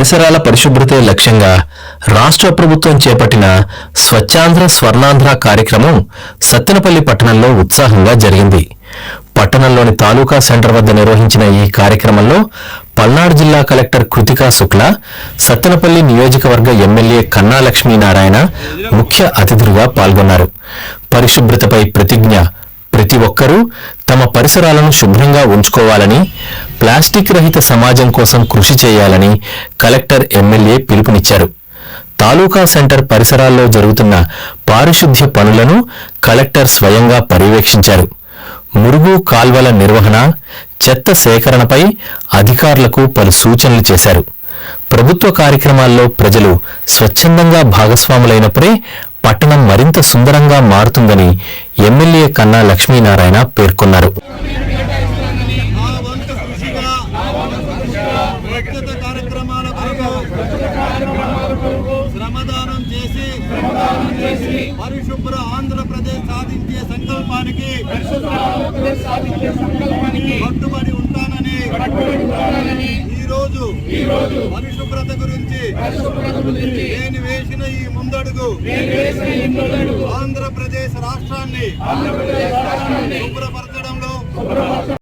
పరిసరాల పరిశుభ్రతే లక్ష్యంగా రాష్ట్ర ప్రభుత్వం చేపట్టిన స్వచ్ఛాంధ్ర స్వర్ణాంధ్ర కార్యక్రమం సత్తెనపల్లి పట్టణంలో ఉత్సాహంగా జరిగింది. పట్టణంలోని తాలూకా సెంటర్ వద్ద నిర్వహించిన ఈ కార్యక్రమంలో పల్నాడు జిల్లా కలెక్టర్ కృతికా శుక్ల సత్తెనపల్లి నియోజకవర్గ ఎమ్మెల్యే కన్నా లక్ష్మీనారాయణ ముఖ్య అతిథులుగా పాల్గొన్నారు. పరిశుభ్రతపై ప్రతిజ్ఞ ప్రతి ఒక్కరూ తమ పరిసరాలను శుభ్రంగా ఉంచుకోవాలని ప్లాస్టిక్ రహిత సమాజం కోసం కృషి చేయాలని కలెక్టర్ ఎమ్మెల్యే పిలుపునిచ్చారు. తాలూకా సెంటర్ పరిసరాల్లో జరుగుతున్న పారిశుద్ధ్య పనులను కలెక్టర్ స్వయంగా పర్యవేక్షించారు. మురుగు కాల్వల నిర్వహణ చెత్త సేకరణపై అధికారులకు పలు సూచనలు చేశారు. ప్రభుత్వ కార్యక్రమాల్లో ప్రజలు స్వచ్ఛందంగా భాగస్వాములైనప్పుడే పట్టణం మరింత సుందరంగా మారుతుందని ఎమ్మెల్యే కన్నా లక్ష్మీనారాయణ పేర్కొన్నారు. ఆ వంతు కృషిగా వ్యక్తిగత కార్యక్రమాల కొరకు శ్రమదానం చేసి పరిశుభ్ర ఆంధ్రప్రదేశ్ సాధించే సంకల్పానికి కట్టుబడి ఉంటానని ఈ రోజు పరిశుభ్రత గురించి నేను ఈ ముందడుగు. ఆంధ్రప్రదేశ్ రాష్ట్రాన్ని శుభ్రపరచడంలో